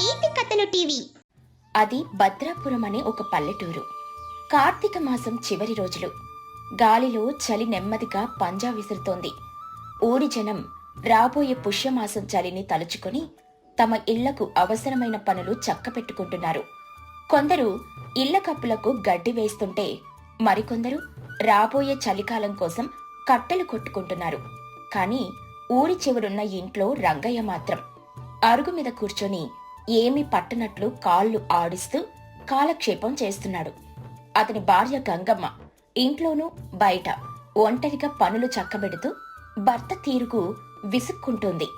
నీతి కథలు టీవీ. అది భద్రాపురం అనే ఒక పల్లెటూరు. కార్తీక మాసం చివరి రోజులు. గాలిలో చలి నెమ్మదిగా పంజా విసురుతోంది. ఊరి జనం రాబోయే పుష్యమాసం చలిని తలుచుకొని తమ ఇళ్ళకు అవసరమైన పనులు చక్కపెట్టుకుంటున్నారు. కొందరు ఇళ్ళ కప్పులకు గడ్డి వేస్తుంటే మరికొందరు రాబోయే చలికాలం కోసం కట్టెలు కొట్టుకుంటున్నారు. కానీ ఊరి చివరున్న ఇంట్లో రంగయ్య మాత్రం అరుగు మీద కూర్చొని ఏమీ పట్టనట్లు కాళ్ళు ఆడిస్తూ కాలక్షేపం చేస్తున్నాడు. అతని భార్య గంగమ్మ ఇంట్లోనూ బయట ఒంటరిగా పనులు చక్కబెడుతూ భర్త తీరుకు విసుక్కుంటుంది.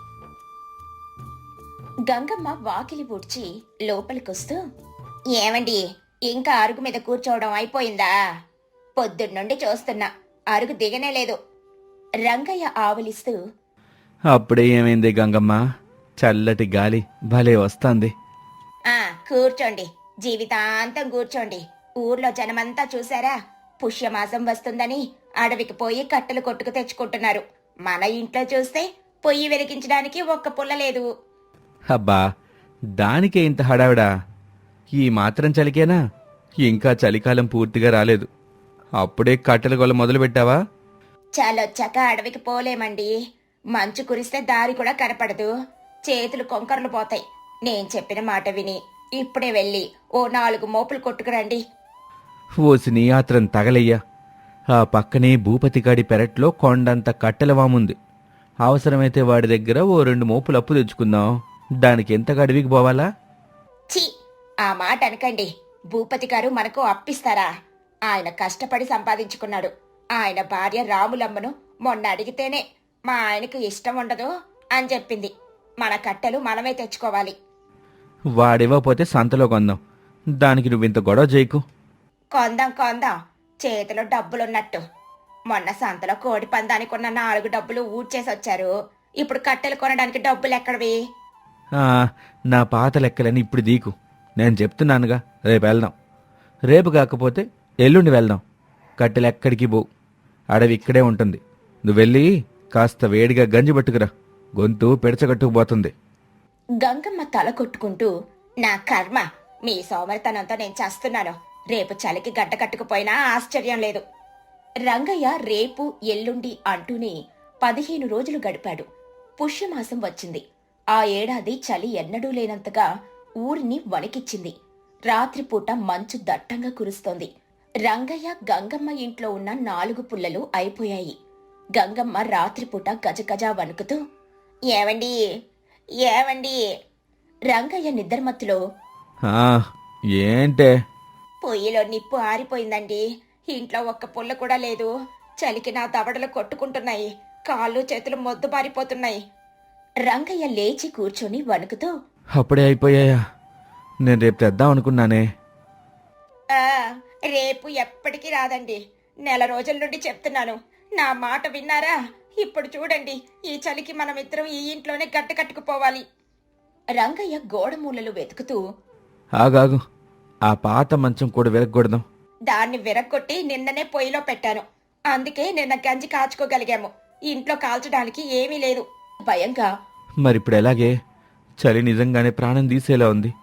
గంగమ్మ వాకిలి ఊడ్చి లోపలికొస్తూ ఏమండి ఇంకా అరుగు మీద కూర్చోవడం అయిపోయిందా? పొద్దున్నుండి చూస్తున్నా అరుగు దిగనే లేదు. రంగయ్య ఆవలిస్తూ అప్పుడే ఏమైంది గంగమ్మ? చల్లటి గాలి భలే వస్తాంది. ఆ కూర్చోండి. జీవితాంతం కూర్చోండి. ఊర్లో జనమంతా చూసారా పుష్యమాసం వస్తుందని అడవికి పోయి కట్టెలు కొట్టుకు తెచ్చుకుంటున్నారు. మన ఇంట్లో చూస్తే పొయ్యి వెలిగించడానికి ఒక్క పుల్ల లేదు. అబ్బా దానికే ఇంత హడావిడా? ఈ మాత్రం చలికేనా? ఇంకా చలికాలం పూర్తిగా రాలేదు. అప్పుడే కట్టెల గొల్ల మొదలు పెట్టావా చాలొచ్చాక అడవికి పోలేమండి. మంచు కురిస్తే దారి కూడా కనపడదు. చేతులు కొంకర్లు పోతాయి. నేను చెప్పిన మాట విని ఇప్పుడే వెళ్ళి ఓ నాలుగు మోపులు కొట్టుకురండి. ఓసిని ఆత్రం తగలయ్యా. ఆ పక్కనే భూపతిగాడి పెరట్లో కొండంత కట్టెల వాముంది అవసరమైతే వాడి దగ్గర ఓ రెండు మోపులు అప్పు తెచ్చుకుందాం. దానికి ఎంత గడివికి పోవాలా? ఛీ! ఆ మాట అనకండి. భూపతి గారు మనకు అప్పిస్తారా? ఆయన కష్టపడి సంపాదించుకున్నాడు. ఆయన భార్య రాములమ్మను మొన్న అడిగితేనే మా ఆయనకు ఇష్టం ఉండదు అని చెప్పింది. మన కట్టెలు మనమే తెచ్చుకోవాలి. వాడివ్వకపోతే సంతలో కొందాం. దానికి నువ్వింత గొడవ చేయకు. కొందాం కొందాం. చేతిలో డబ్బులున్నట్టు. మొన్న సంతలో కోడి పందానికి ఉన్న నాలుగు డబ్బులు ఊడ్చేసి వచ్చారు ఇప్పుడు కట్టెలు కొనడానికి డబ్బులు ఎక్కడవి? ఆ, నా పాత లెక్కలని ఇప్పుడు దీకు. నేను చెప్తున్నానుగా రేపు వెళ్దాం. రేపు కాకపోతే ఎల్లుండి వెళ్దాం. కట్టెలు ఎక్కడికి పోవు. అడవి ఇక్కడే ఉంటుంది. నువ్వు వెళ్ళి కాస్త వేడిగా గంజి పట్టుకురా. గొంతు పెడచగట్టుకుపోతుంది. గంగమ్మ తల కొట్టుకుంటూ నా కర్మ మీ సోమరితనంతో నేను చేస్తున్నాను. రేపు చలికి గడ్డ కట్టుకుపోయినా ఆశ్చర్యం లేదు. రంగయ్య రేపు ఎల్లుండి అంటూనే పదిహేను రోజులు గడిపాడు. పుష్యమాసం వచ్చింది. ఆ ఏడాది చలి ఎన్నడూ లేనంతగా ఊరిని వణికిచ్చింది. రాత్రిపూట మంచు దట్టంగా కురుస్తోంది. రంగయ్య గంగమ్మ ఇంట్లో ఉన్న నాలుగు పుల్లలు అయిపోయాయి. గంగమ్మ రాత్రిపూట గజగజ వణుకుతూ ఏవండి? ఏవండి? రంగయ్య నిద్రమత్తులో ఆ, ఏంటే? పొయ్యిలో నిప్పు ఆరిపోయిందండి. ఇంట్లో ఒక్క పుల్ల కూడా లేదు. చలికి నా దవడలు కొట్టుకుంటున్నాయి. కాళ్ళు చేతులు మొద్దు బారిపోతున్నాయి రంగయ్య లేచి కూర్చొని వణుకుతూ అప్పుడే అయిపోయాయా? నేను రేపు తెద్దాం అనుకున్నానే. "ఆ, రేపు ఎప్పటికీ రాదండి. నెల రోజుల నుండి చెప్తున్నాను. నా మాట విన్నారా? ఇప్పుడు చూడండి ఈ చలికి మనమిద్దరం ఈ ఇంట్లోనే గట్ట కట్టుకుపోవాలి. రంగయ్య గోడ మూలలు వెతుకుతూ ఆగాగు ఆ పాత మంచం కూడా విరగకూడదాం దాన్ని విరగ్గొట్టి నిన్ననే పొయ్యిలో పెట్టాను. అందుకే నిన్న గంజి కాచుకోగలిగాము. ఇంట్లో కాల్చడానికి ఏమీ లేదు. భయంగా మరిప్పుడు ఎలాగే? చలి నిజంగానే ప్రాణం తీసేలా ఉంది.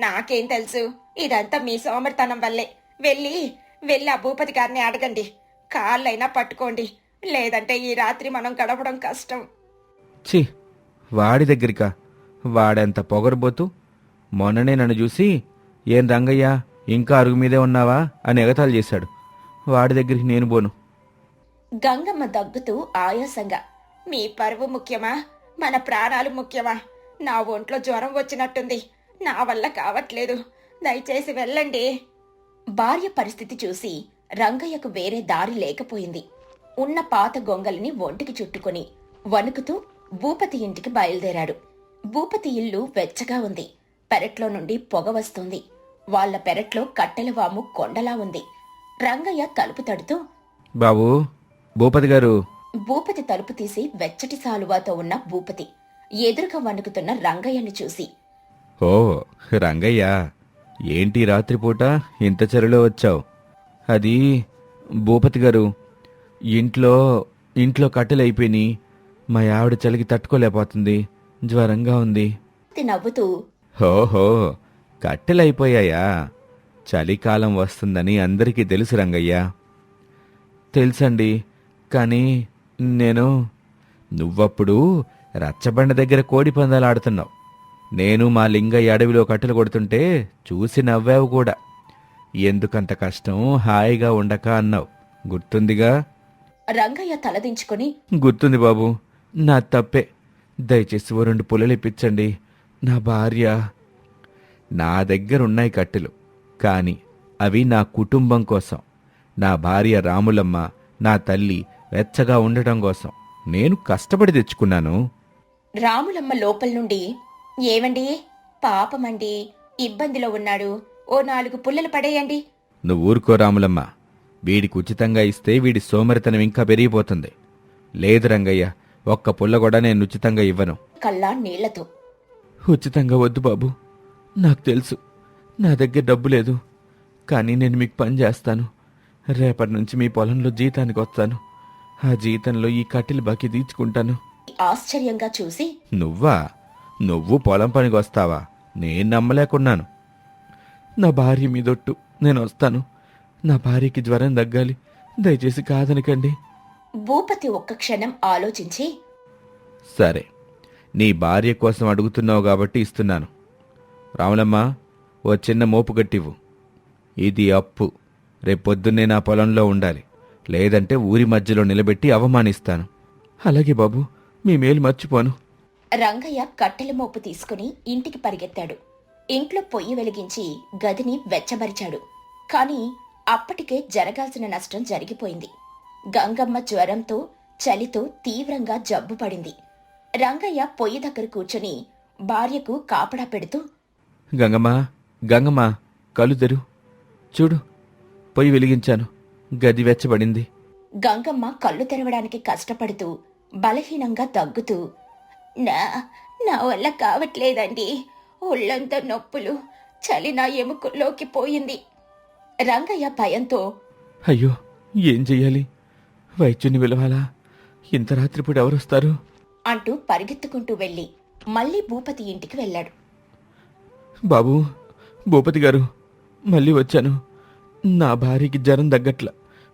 నాకేం తెలుసు ఇదంతా మీ సోమరితనం వల్లే. వెళ్ళి వెళ్ళి ఆ భూపతి గారిని అడగండి. కాళ్ళైనా పట్టుకోండి. లేదంటే ఈ రాత్రి మనం గడపడం కష్టం. ఛీ వాడి దగ్గరికా? వాడంత పొగరబోతూ? మొన్ననే నన్ను చూసి ఏం రంగయ్య ఇంకా అరుగు మీదే ఉన్నావా? అని ఎగతాళి చేశాడు. వాడి దగ్గరికి నేను పోను. గంగమ్మ దగ్గుతూ ఆయాసంగా మీ పరువు ముఖ్యమా? మన ప్రాణాలు ముఖ్యమా? నా ఒంట్లో జ్వరం వచ్చినట్టుంది. నా వల్ల కావట్లేదు. దయచేసి వెళ్ళండి. భార్య పరిస్థితి చూసి రంగయ్యకు వేరే దారి లేకపోయింది. ఉన్న పాత గొంగలిని ఒంటికి చుట్టుకొని వణుకుతూ భూపతి ఇంటికి బయలుదేరాడు. భూపతి ఇల్లు వెచ్చగా ఉంది. పెరట్లో నుండి పొగ వస్తుంది. వాళ్ళ పెరట్లో కట్టెల వాము కొండలా ఉంది. రంగయ్య తలుపు తడుతూ బాబు భూపతి గారు. భూపతి తలుపు తీసి వెచ్చటి సాలువాతో ఉన్న భూపతి ఎదురుగా వణుకుతున్న రంగయ్యని చూసి ఓ రంగయ్య ఏంటి రాత్రిపూట ఇంత చెరులో వచ్చావు? అది భూపతి గారు. ఇంట్లో ఇంట్లో కట్టెలు అయిపోయినాయి మా ఆవిడ చలికి తట్టుకోలేకపోతుంది. జ్వరంగా ఉంది. నవ్వుతూ ఓహో కట్టెలైపోయాయా చలికాలం వస్తుందని అందరికీ తెలుసు రంగయ్య. తెలుసండి కానీ నేను నువ్వప్పుడు రచ్చబండ దగ్గర కోడి పందాలు ఆడుతున్నావు. నేను మా లింగయ్య అడవిలో కట్టెలు కొడుతుంటే చూసి నవ్వావు కూడా. ఎందుకంత కష్టం హాయిగా ఉండక అన్నావు. గుర్తుందిగా? రంగయ్య తలదించుకొని గుర్తుంది బాబు నా తప్పే. దయచేసి ఓ రెండు పుల్లలు ఇప్పించండి. నా భార్య నా దగ్గర ఉన్నాయి కట్టెలు. కానీ అవి నా కుటుంబం కోసం. నా భార్య రాములమ్మ నా తల్లి వెచ్చగా ఉండటం కోసం. నేను కష్టపడి తెచ్చుకున్నాను. రాములమ్మ లోపల నుండి ఏమండి పాపమండి? ఇబ్బందిలో ఉన్నాడు. ఓ నాలుగు పుల్లలు పడేయండి. నువ్వు ఊరుకో రాములమ్మ. వీడికి ఉచితంగా ఇస్తే వీడి సోమరితనం ఇంకా పెరిగిపోతుంది. లేదు రంగయ్య ఒక్క పుల్ల కూడా నేను ఉచితంగా ఇవ్వను. కల్లా నీళ్ళతో. ఉచితంగా వద్దు బాబు. నాకు తెలుసు. నా దగ్గర డబ్బు లేదు. కానీ నేను మీకు పని చేస్తాను. రేపటి నుంచి మీ పొలంలో జీతానికి వస్తాను. ఆ జీతంలో ఈ కట్టెలు బాకీ తీర్చుకుంటాను. ఆశ్చర్యంగా చూసి నువ్వా? నువ్వు పొలం పనికి వస్తావా? నేను నమ్మలేకున్నాను. నా భార్య మీదొట్టు నేను వస్తాను. నా భార్యకి జ్వరం తగ్గాలి. దయచేసి కాదనకండి. భూపతి ఒక్క క్షణం ఆలోచించి సరే నీ భార్య కోసం అడుగుతున్నావు కాబట్టి ఇస్తున్నాను. రాములమ్మ ఓ చిన్న మోపు గట్టివ్వు. ఇది అప్పు. రేపొద్దున్నే నా పొలంలో ఉండాలి. లేదంటే ఊరి మధ్యలో నిలబెట్టి అవమానిస్తాను. అలాగే బాబు మీ మేలు మర్చిపోను. రంగయ్య కట్టెల మోపు తీసుకుని ఇంటికి పరిగెత్తాడు. ఇంట్లో పొయ్యి వెలిగించి గదిని వెచ్చబరిచాడు. కాని అప్పటికే జరగాల్సిన నష్టం జరిగిపోయింది. గంగమ్మ జ్వరంతో చలితో తీవ్రంగా జబ్బు పడింది. రంగయ్య పొయ్యి దగ్గర కూర్చొని భార్యకు కాపడా పెడుతూ గంగమ్మ గంగమ్మ కళ్ళు తెరు. చూడు పొయ్యి వెలిగించాను. గది వెచ్చబడింది. గంగమ్మ కళ్ళు తెరవడానికి కష్టపడుతూ బలహీనంగా దగ్గుతూ నా నా వల్ల కావట్లేదండి. ఒళ్ళంతా నొప్పులు. చలి నా ఎముకల్లోకి పోయింది. రంగయ్య భయంతో అయ్యో ఏం చెయ్యాలి? వైద్యుని పిలవాలా? ఇంత రాత్రిపూట ఎవరొస్తారు? అంటూ పరిగెత్తుకుంటూ వెళ్ళి మళ్ళీ భూపతి ఇంటికి వెళ్ళాడు. బాబు భూపతి గారు మళ్ళీ వచ్చాను. నా భార్యకి జ్వరం తగ్గట్ల.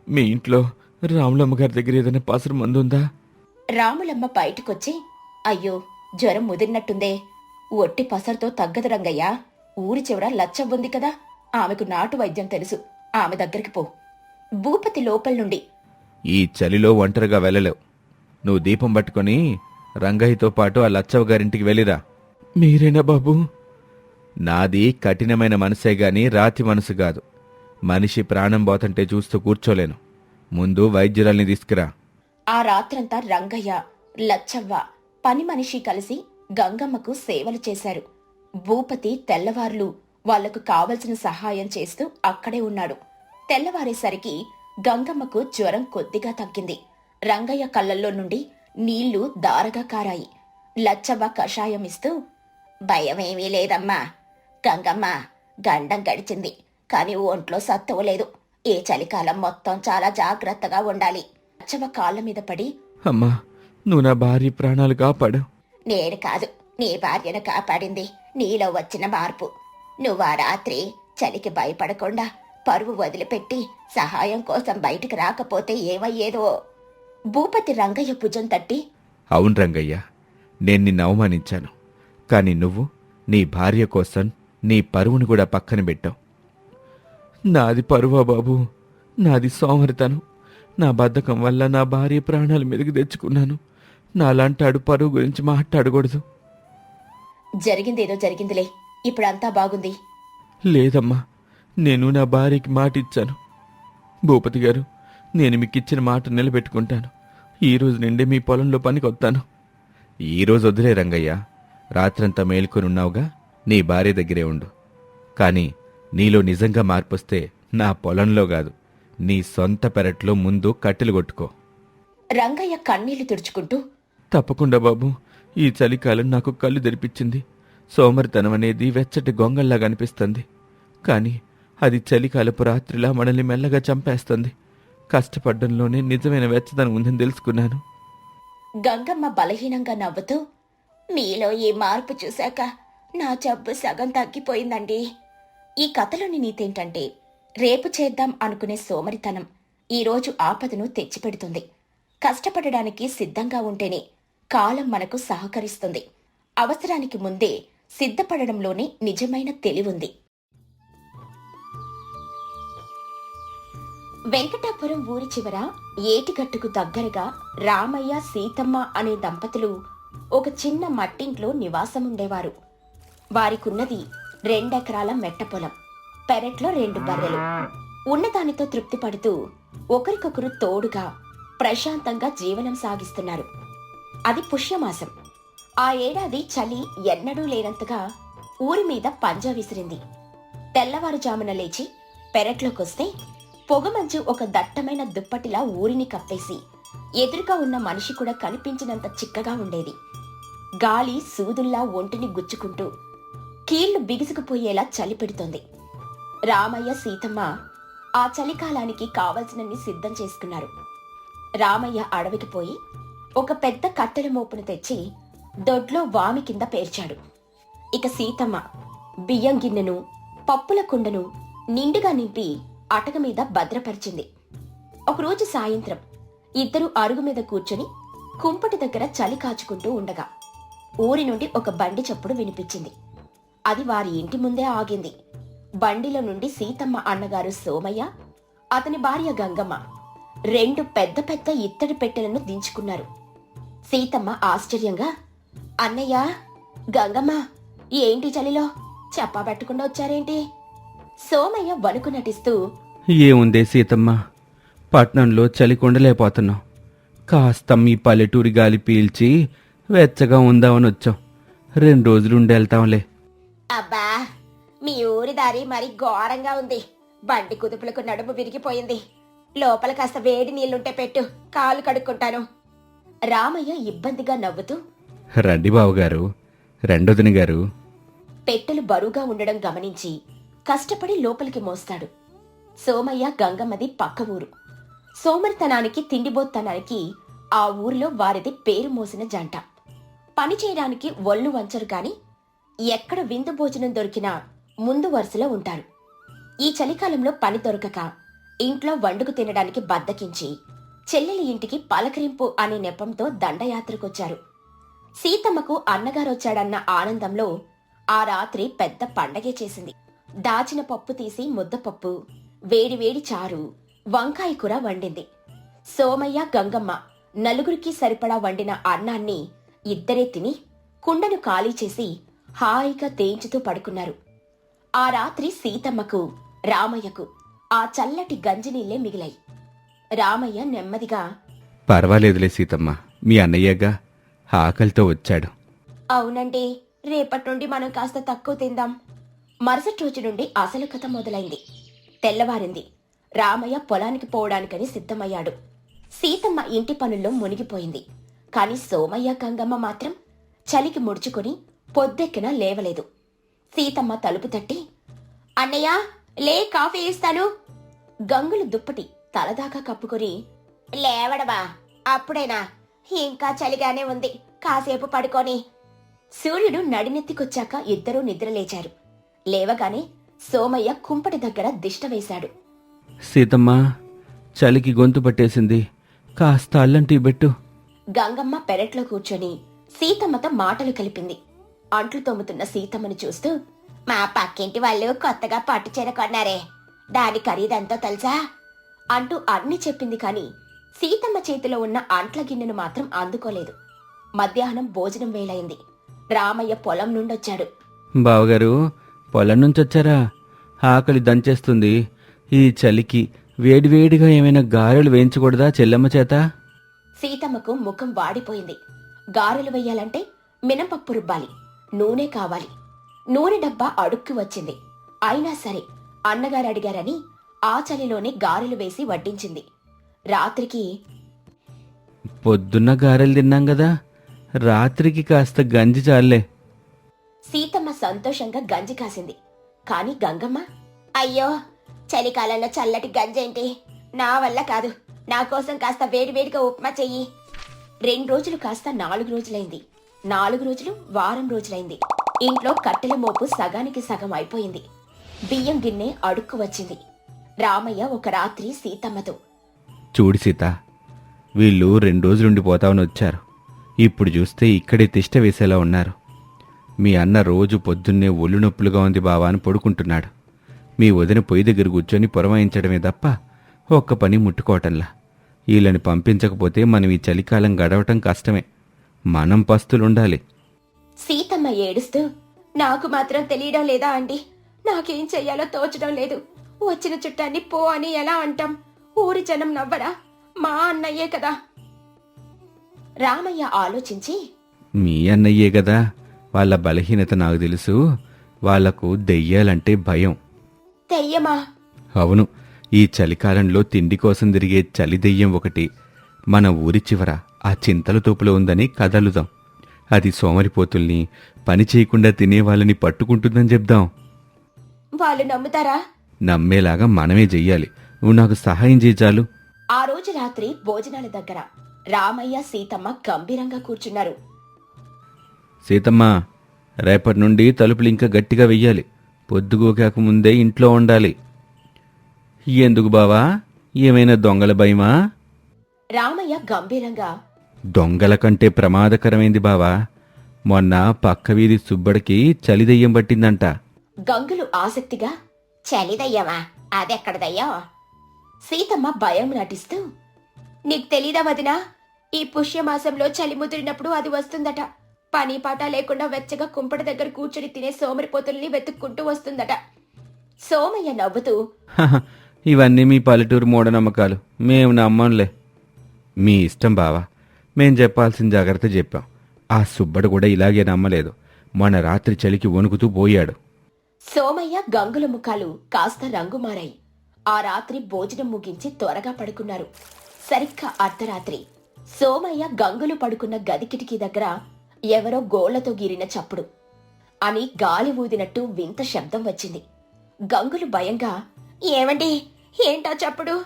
మీ ఇంట్లో రాములమ్మ గారి దగ్గర ఏదైనా పసరు మందు ఉందా? రాములమ్మ బయటకొచ్చి అయ్యో జ్వరం ముదిరినట్టుందే. ఒట్టి పసరుతో తగ్గదు రంగయ్య. ఊరి చివర లచ్చవ్వ ఉంది కదా. ఆమెకు నాటు వైద్యం తెలుసు. ఆమె దగ్గరికి పో. భూపతి లోపల నుండి. ఈ చలిలో ఒంటరిగా వెళ్ళలేవు. నువ్వు దీపం పట్టుకొని రంగయ్యతో పాటు ఆ లచ్చవ్వ గారింటికి వెళ్ళిరా. మీరేనా బాబు? నాది కఠినమైన మనసే గాని రాతి మనసు కాదు. మనిషి ప్రాణం పోతంటే చూస్తూ కూర్చోలేను. ముందు వైద్యురాల్ని తీసుకురా. ఆ రాత్రంతా రంగయ్య లచ్చవ్వ పని మనిషి కలిసి గంగమ్మకు సేవలు చేశారు. భూపతి తెల్లవార్లు వాళ్ళకు కావలసిన సహాయం చేస్తూ అక్కడే ఉన్నాడు. తెల్లవారేసరికి గంగమ్మకు జ్వరం కొద్దిగా తగ్గింది. రంగయ్య కళ్ళల్లో నుండి నీళ్ళు దారగా కారాయి. లచ్చవ్వ కషాయం ఇస్తూ భయమేమీ లేదమ్మా. గంగమ్మ గండం గడిచింది. కాని ఒంట్లో సత్తువ లేదు. ఏ చలికాలం మొత్తం చాలా జాగ్రత్తగా ఉండాలి. లచ్చవ్వ కాళ్ళ మీద పడి అమ్మా నువ్వు నా భార్య ప్రాణాలు కాపాడు. నేను కాదు నీ భార్యను కాపాడింది నీలో వచ్చిన మార్పు. నువ్వు ఆ రాత్రి చలికి భయపడకుండా పరువు వదిలిపెట్టి సహాయం కోసం బయటికి రాకపోతే ఏమయ్యేదో? భూపతి రంగయ్య భుజం తట్టి అవును రంగయ్య నేను నిన్ను అవమానించాను. కానీ నువ్వు నీ భార్య కోసం నీ పరువును కూడా పక్కన పెట్టావు. నాది పరువా బాబు నాది సోమరితనం. నా బద్ధకం వల్ల నా భార్య ప్రాణాలు మెరుగు తెచ్చుకున్నాను. నాలాంటాడు పరువు గురించి మాట్లాడకూడదు. జరిగిందేదో జరిగిందిలే. ఇప్పుడంతా బాగుంది. లేదమ్మా నేను నా భార్యకి మాట ఇచ్చాను భూపతి గారు నేను మీకు ఇచ్చిన మాట నిలబెట్టుకుంటాను. ఈ రోజు నుండి మీ పొలంలో పనికి వస్తాను ఈ రోజు వదిలే రంగయ్య రాత్రంతా మేల్కొని ఉన్నావుగా నీ భార్య దగ్గరే ఉండు. కానీ నీలో నిజంగా మార్పొస్తే నా పొలంలో కాదు నీ సొంత పెరట్లో ముందు కట్టెలు కొట్టుకో. రంగయ్య కన్నీళ్ళు తుడుచుకుంటూ తప్పకుండా బాబు ఈ చలికాలం నాకు కళ్ళు తెరిపించింది. సోమరితనం అనేది వెచ్చటి గొంగల్లా కనిపిస్తుంది కానీ అది చలికాలపు రాత్రిలా మనల్ని మెల్లగా చంపేస్తుంది. కష్టపడ్డంలోనే నిజమైన వెచ్చదనం ఉందని తెలుసుకున్నాను. గంగమ్మ బలహీనంగా నవ్వుతూ మీలో ఈ మార్పు చూశాక నా జబ్బు సగం తగ్గిపోయిందండి. ఈ కథలోని నీతేంటంటే రేపు చేద్దాం అనుకునే సోమరితనం ఈరోజు ఆపదను తెచ్చిపెడుతుంది. కష్టపడడానికి సిద్ధంగా ఉంటేనే కాలం మనకు సహకరిస్తుంది. అవసరానికి ముందే సిద్ధపడడంలోనే నిజమైన తెలివుంది. వెంకటాపురం ఊరి చివర ఏటిగట్టుకు దగ్గరగా రామయ్య సీతమ్మ అనే దంపతులు ఒక చిన్న మట్టింట్లో నివాసముండేవారు. వారికున్నది రెండెకరాల మెట్ట పొలం పెరట్లో రెండు బర్రెలు. ఉన్నదానితో తృప్తి పడుతూ ఒకరికొకరు తోడుగా ప్రశాంతంగా జీవనం సాగిస్తున్నారు. అది పుష్యమాసం. ఆ ఏడాది చలి ఎన్నడూ లేనంతగా ఊరి మీద పంజా విసిరింది. తెల్లవారుజామున లేచి పెరట్లోకొస్తే పొగమంచు ఒక దట్టమైన దుప్పటిలా ఊరిని కప్పేసి ఎదురుగా ఉన్న మనిషి కూడా కనిపించినంత చిక్కగా ఉండేది. గాలి సూదుల్లా ఒంటిని గుచ్చుకుంటూ కీళ్ళు బిగుసుకుపోయేలా చలి పెడుతోంది. రామయ్య సీతమ్మ ఆ చలికాలానికి కావలసినన్ని సిద్ధం చేసుకున్నారు. రామయ్య అడవికి పోయి ఒక పెద్ద కట్టెల మోపును తెచ్చి దొడ్లో వామి కింద పేర్చాడు. ఇక సీతమ్మ బియ్యం గిన్నెను పప్పుల కుండను నిండుగా నింపి అటక మీద భద్రపరిచింది. ఒకరోజు సాయంత్రం ఇద్దరు అరుగు మీద కూర్చొని కుంపటి దగ్గర చలి కాచుకుంటూ ఉండగా ఊరి నుండి ఒక బండి చప్పుడు వినిపించింది. అది వారి ఇంటి ముందే ఆగింది. బండిలో నుండి సీతమ్మ అన్నగారు సోమయ్య అతని భార్య గంగమ్మ రెండు పెద్ద పెద్ద ఇత్తడి పెట్టెలను దించుకున్నారు. సీతమ్మ ఆశ్చర్యంగా అన్నయ్య గంగమ్మ ఏంటి చలిలో? చెప్పా పెట్టకుండా వచ్చారేంటి? సోమయ్య వణుకు నటిస్తూ ఏముందే సీతమ్మ పట్నంలో చలి కొండలేకపోతున్నాం. కాస్త మీ పల్లెటూరి గాలి పీల్చి వెచ్చగా ఉందామని వచ్చాం. రెండు రోజులు ఉండి వెళ్తాంలే. అబ్బా మీ ఊరి దారి మరి ఘోరంగా ఉంది. బండి కుదుపులకు నడుము విరిగిపోయింది. లోపల కాస్త వేడి నీళ్ళుంటే పెట్టు కాలు కడుక్కుంటాను. రామయ్య ఇబ్బందిగా నవ్వుతూ రండి బావగారు. రెండొదిని గారు. పెట్టెలు బరువుగా ఉండడం గమనించి కష్టపడి లోపలికి మోస్తాడు. సోమయ్య గంగమ్మది పక్క ఊరు. సోమరితనానికి తిండిబోత్తనానికి ఆ ఊరిలో వారిది పేరు మోసిన జంట. పని చేయడానికి ఒళ్ళు వంచరు కాని ఎక్కడ విందు భోజనం దొరికినా ముందు వరుసలో ఉంటారు. ఈ చలికాలంలో పని దొరకక ఇంట్లో వండుకు తినడానికి బద్దకించి చెల్లెలి ఇంటికి పలకరింపు అనే నెపంతో దండయాత్రకొచ్చారు. సీతమ్మకు అన్నగారొచ్చాడన్న ఆనందంలో ఆ రాత్రి పెద్ద పండగే చేసింది. దాచిన పప్పు తీసి ముద్దపప్పు వేడివేడి చారు వంకాయ కూర వండింది. సోమయ్య గంగమ్మ నలుగురికి సరిపడా వండిన అన్నాన్ని ఇద్దరే తిని కుండను ఖాళీ చేసి హాయిగా తేంచుతూ పడుకున్నారు. ఆ రాత్రి సీతమ్మకు రామయ్యకు ఆ చల్లటి గంజినీళ్ళే మిగిలాయి. రామయ్య నెమ్మదిగా పర్వాలేదులే సీతమ్మ మీ అన్నయ్యగా ఆకలితో వచ్చాడు. అవునండి రేపటి నుండి మనం కాస్త తక్కువ తిందాం. మరుసటి రోజు నుండి అసలు కథ మొదలైంది. తెల్లవారింది. రామయ్య పొలానికి పోవడానికని సిద్ధమయ్యాడు. సీతమ్మ ఇంటి పనుల్లో మునిగిపోయింది. కాని సోమయ్య గంగమ్మ మాత్రం చలికి ముడుచుకొని పొద్దెక్కిన లేవలేదు. సీతమ్మ తలుపు తట్టి అన్నయ్య లే కాఫీ ఇస్తాను. గంగులు దుప్పటి తలదాకా కప్పుకొని లేవడమా? అప్పుడేనా? ఇంకా చలిగానే ఉంది. కాసేపు పడుకొని. సూర్యుడు నడినెత్తికొచ్చాక ఇద్దరూ నిద్రలేచారు. లేవగానే సోమయ్య కుంపటి దగ్గర దిష్ట వేశాడు. సీతమ్మ చలికి గొంతు పట్టేసింది. కాస్త అల్లంటి పెట్టు. గంగమ్మ పెరట్లో కూర్చొని సీతమ్మతో మాటలు కలిపింది. అంట్లు తోముతున్న సీతమ్మను చూస్తూ మా పక్కింటి వాళ్ళు కొత్తగా పట్టు చీర కొన్నారే. దాని ఖరీదంతో తెలుసా? అంటూ అన్ని చెప్పింది కాని సీతమ్మ చేతిలో ఉన్న అంట్ల గిన్నెను మాత్రం అందుకోలేదు. మధ్యాహ్నం భోజనం వేళయింది రామయ్య పొలం నుండొచ్చాడు. బావగారు పొలం నుంచి వచ్చారా ఆకలి దంచేస్తుంది. ఈ చలికి వేడివేడిగా ఏమైనా గారెలు వేయించకూడదా చెల్లెమ్మ చేత? సీతమ్మకు ముఖం వాడిపోయింది. గారెలు వెయ్యాలంటే మినపప్పు రుబ్బాలి. నూనె కావాలి. నూనె డబ్బా అడుక్కి వచ్చింది. అయినా సరే అన్నగారు అడిగారని ఆ చలిలోనే గారెలు వేసి వడ్డించింది. రాత్రికి పొద్దున్న గారెలు తిన్నాం కదా. రాత్రికి కాస్త గంజి చాలే సీతమ్మ సంతోషంగా గంజి కాసింది. కాని గంగమ్మ అయ్యో చలికాలంలో చల్లటి గంజేంటి నా వల్ల కాదు. నా కోసం కాస్త వేడివేడిగా ఉప్మా చెయ్యి. రెండు రోజులు కాస్త నాలుగు రోజులైంది. నాలుగు రోజులు వారం రోజులైంది. ఇంట్లో కట్టెల మోపు సగానికి సగం అయిపోయింది. బియ్యం గిన్నె అడుక్కు వచ్చింది. రామయ్య ఒక రాత్రి సీతమ్మతో చూడు సీత వీళ్ళు రెండు రోజులుండి పోతామని వచ్చారు. ఇప్పుడు చూస్తే ఇక్కడే తిష్ట వేసేలా ఉన్నారు. మీ అన్న రోజు పొద్దున్నే ఒళ్ళు నొప్పులుగా ఉంది బావా అని పడుకుంటున్నాడు. మీ వదిన పొయ్యి దగ్గర కూర్చొని పురమాయించడమే తప్ప ఒక్క పని ముట్టుకోవటంలా. వీళ్ళని పంపించకపోతే మనం ఈ చలికాలం గడవటం కష్టమే. మనం పస్తులుండాలి. సీతమ్మ ఏడుస్తూ నాకు మాత్రం తెలియడం లేదా అండి? నాకేం చెయ్యాలో తోచడం లేదు. వచ్చిన చుట్టాన్ని పో అని ఎలా అంటాం? ఊరి జనం నవ్వరా? మా అన్నయ్యే కదా. రామయ్య ఆలోచించి మీ అన్నయ్యే కదా వాళ్ళ బలహీనత నాకు తెలుసు. వాళ్ళకు దెయ్యాలంటే భయం. తెయ్యమా అవును ఈ చలికాలంలో తిండి కోసం తిరిగే చలి దెయ్యం ఒకటి. మన ఊరి చివర ఆ చింతల తోపులో ఉందని కదలుదాం. అది సోమరిపోతుల్ని పని చేయకుండా తినేవాళ్ళని పట్టుకుంటుందని చెప్దాం. వాళ్ళు నమ్ముతారా? నమ్మేలాగా మనమే చెయ్యాలి నువ్వు నాకు సహాయం చేయి చాలు. ఆ రోజు రాత్రి భోజనాల దగ్గర రామయ్య సీతమ్మ గంభీరంగా కూర్చున్నారు. సీతమ్మ రేపటి నుండి తలుపులు ఇంకా గట్టిగా వెయ్యాలి. పొద్దుగోకాక ముందే ఇంట్లో ఉండాలి. ఎందుకు బావా? ఏమైనా దొంగల భయమా? రామయ్య గంభీరంగా. దొంగల కంటే ప్రమాదకరమైంది బావా. మొన్న పక్క వీధి సుబ్బడికి చలిదెయ్యం పట్టిందంట. గంగులు ఆసక్తిగా చలిదయ్యమా అదెక్కడదయ్యా సీతమ్మ భయం నటిస్తూ నీకు తెలీదా వదినా? ఈ పుష్యమాసంలో చలి ముదిరినప్పుడు అది వస్తుందట. పని పాట లేకుండా వెచ్చగా కుంపటి దగ్గర కూర్చొని తినే సోమరిపోతుల్ని వెతుక్కుంటూ వస్తుందట. సోమయ్య నవ్వుతూ "హహ, ఇవన్నీ మీ పల్లెటూరు మూఢనమ్మకాలు. మేము నమ్మంలే మీ ఇష్టం బావా. మేం చెప్పాల్సిన జాగ్రత్త చెప్పాం. ఆ సుబ్బడు కూడా ఇలాగే నమ్మలేదు. మొన్న రాత్రి చలికి వణుకుతూ పోయాడు. సోమయ్య గంగుల ముఖాలు కాస్త రంగు మారాయి ఆ రాత్రి భోజనం ముగించి త్వరగా పడుకున్నారు. సరిగ్గా అర్ధరాత్రి. సోమయ్య గంగులు పడుకున్న గది కిటికీ దగ్గర ఎవరో గోళ్ళతో గీరిన చప్పుడు. అని గాలి ఊదినట్టు వింత శబ్దం వచ్చింది. గంగులు భయంగా ఏమండి? ఏంటా చప్పుడు?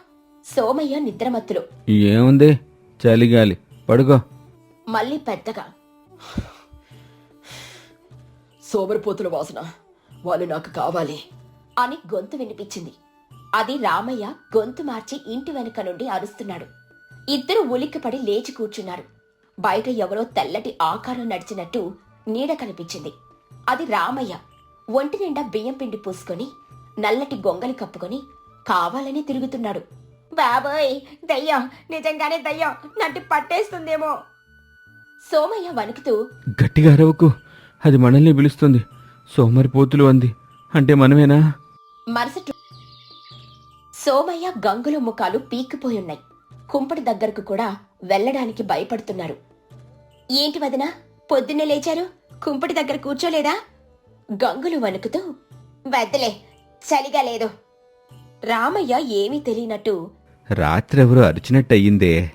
సోమయ్య నిద్రమత్తులు. ఏముంది? చలిగాలి పడుకో. మళ్ళీ పెద్దగా సోమరిపోతుల వాసన. వాళ్ళు నాకు కావాలి. అని గొంతు వినిపించింది. అది రామయ్య గొంతు మార్చి ఇంటి వెనుక నుండి అరుస్తున్నాడు. ఇద్దరు ఉలిక్కిపడి లేచి కూర్చున్నారు. బయట ఎవరో తెల్లటి ఆకారం నడిచినట్టు నీడ కనిపించింది. అది రామయ్య. ఒంటి నిండా బియ్యం పిండి పూసుకొని నల్లటి గొంగలి కప్పుకొని కావాలని తిరుగుతున్నాడు. బాబోయ్ దయ్యం నిజంగానే దయ్యం నన్ను పట్టేస్తుందేమో. సోమయ్య వణుకుతూ గట్టిగా అరవకు అది మనల్ని పిలుస్తుంది. సోమరిపోతులు అంది. అంటే మనమేనా? మరుసటి సోమయ్య గంగుల ముఖాలు పీకిపోయున్నాయి కుంపటి దగ్గరకు కూడా వెళ్ళడానికి భయపడుతున్నారు. ఏంటి వదిన? పొద్దున్నే లేచారు? కుంపటి దగ్గర కూర్చోలేదా? గంగులు వణుకుతూ వద్దులే చలిగా లేదు. రామయ్య ఏమీ తెలియనట్టు రాత్రి ఎవరో అరిచినట్టు అయ్యిందే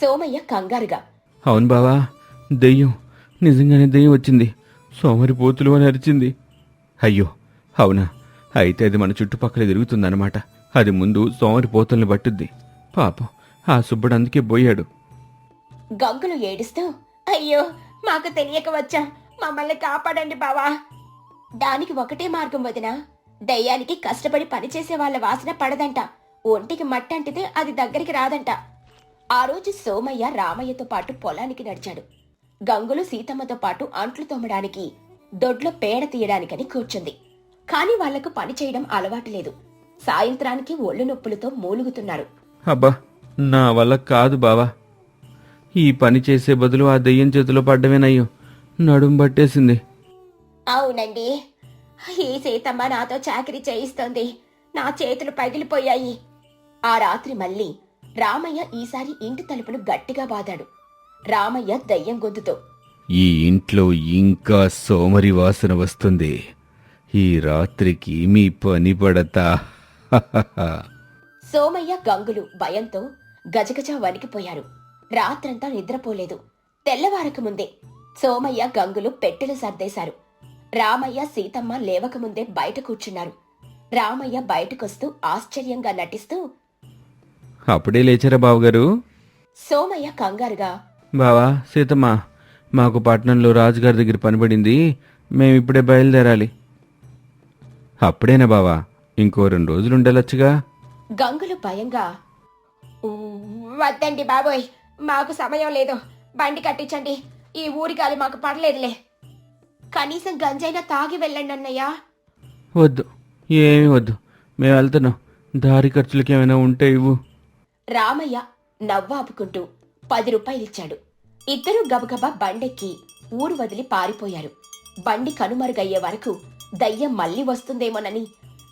సోమయ్య కంగారుగా అవును బావా దెయ్యం నిజంగానే దెయ్యం వచ్చింది. సోమరిపోతులు అని అరిచింది. అయ్యో అవునా? అయితే అది మన చుట్టుపక్కల తిరుగుతుందన్నమాట. అది ముందు సోమరిపోతుల్ని పట్టుద్ది. పాపం ఆ సుబ్బడు అందుకే పోయాడు. గంగులు ఏడుస్తూ అయ్యో మాకు తెలియక వచ్చాం. మమ్మల్ని కాపాడండి బావా. దానికి ఒకటే మార్గం వదినా. దయ్యానికి కష్టపడి పనిచేసే వాళ్ళ వాసన పడదంట. ఒంటికి మట్టంటితే అది దగ్గరికి రాదంట. ఆ రోజు సోమయ్య రామయ్యతో పాటు పొలానికి నడిచాడు. గంగులు సీతమ్మతో పాటు అంట్లు తోమడానికి దొడ్లో పేడ తీయడానికని కూర్చుంది. కాని వాళ్ళకు పని చేయడం అలవాటు లేదు. సాయంత్రానికి ఒళ్ళు నొప్పులతో మూలుగుతున్నారు. అబ్బా నా వల్ల కాదు బావా. ఈ పని చేసే బదులు ఆ దెయ్యం చేతిలో పడ్డమేనయ్యో నడుం పట్టేసింది అవునండి. ఈ సీతమ్మ నాతో చాకరీ చేయిస్తోంది. నా చేతులు పగిలిపోయాయి. ఆ రాత్రి మళ్ళీ రామయ్య ఈసారి ఇంటి తలుపులు గట్టిగా బాదాడు. రామయ్య దయ్యం గొంతుతో ఈ ఇంట్లో ఇంకా సోమరి వాసన వస్తుంది. ఈ రాత్రికి మీ పని పడతా. సోమయ్య గంగులు భయంతో గజగజ వణికిపోయారు. రాత్రంతా నిద్రపోలేదు. తెల్లవారక ముందే సోమయ్య గంగులు పెట్టెలు సర్దేశారు. రామయ్య సీతమ్మ లేవకముందే బయట కూర్చున్నారు. రామయ్య బయటకొస్తూ ఆశ్చర్యంగా నటిస్తూ అప్పుడే లేచారా బావగారు? సోమయ్య కంగారుగా బావా సీతమ్మ మాకు పట్నంలో రాజుగారి దగ్గర పనిపడింది. మేము ఇప్పుడే బయలుదేరాలి. అప్పుడేనా బావా? ఇంకో రెండు రోజులు ఉండలొచ్చుగా గంగులు భయంగా వద్దండి బాబోయ్. మాకు సమయం లేదు. బండి కట్టించండి. ఈ ఊరి గాలి మాకు పడలేదులే. కనీసం గంజైనా తాగి వెళ్ళండి అన్నయ్యా. వద్దు. ఏమీ వద్దు. మేము వెళ్తున్నాం. దారి ఖర్చులకి ఏమైనా ఉంటే ఇవ్వు. రామయ్య నవ్వాపుకుంటూ పది రూపాయలిచ్చాడు ఇద్దరూ గబగబా బండెక్కి ఊరు వదిలి పారిపోయారు. బండి కనుమరుగయ్యే వరకు దయ్యం మళ్ళీ వస్తుందేమోనని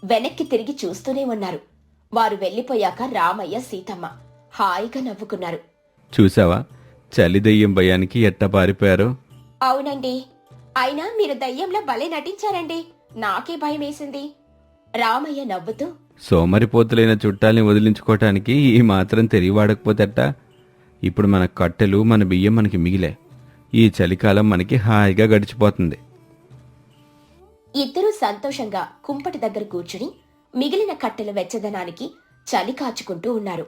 వెనక్కి తిరిగి చూస్తూనే ఉన్నారు. వారు వెళ్ళిపోయాక రామయ్య సీతమ్మ హాయిగా నవ్వుకున్నారు. చూసావా? చలి దెయ్యం భయానికి ఎట్ట పారిపోయారో? అవునండి. అయినా మీరు దయ్యంలో భలే నటించారండి. నాకే భయం వేసింది రామయ్య నవ్వుతూ సోమరిపోతులైన చుట్టాల్ని వదిలించుకోవటానికి ఈ మాత్రం తెలివి వాడకపోతేట ఇప్పుడు మన కట్టెలు మన బియ్యం మనకి మిగిలే. ఈ చలికాలం మనకి హాయిగా గడిచిపోతుంది. ఇద్దరూ సంతోషంగా కుంపటి దగ్గర కూర్చుని మిగిలిన కట్టెల వెచ్చదనానికి చలి కాచుకుంటూ ఉన్నారు.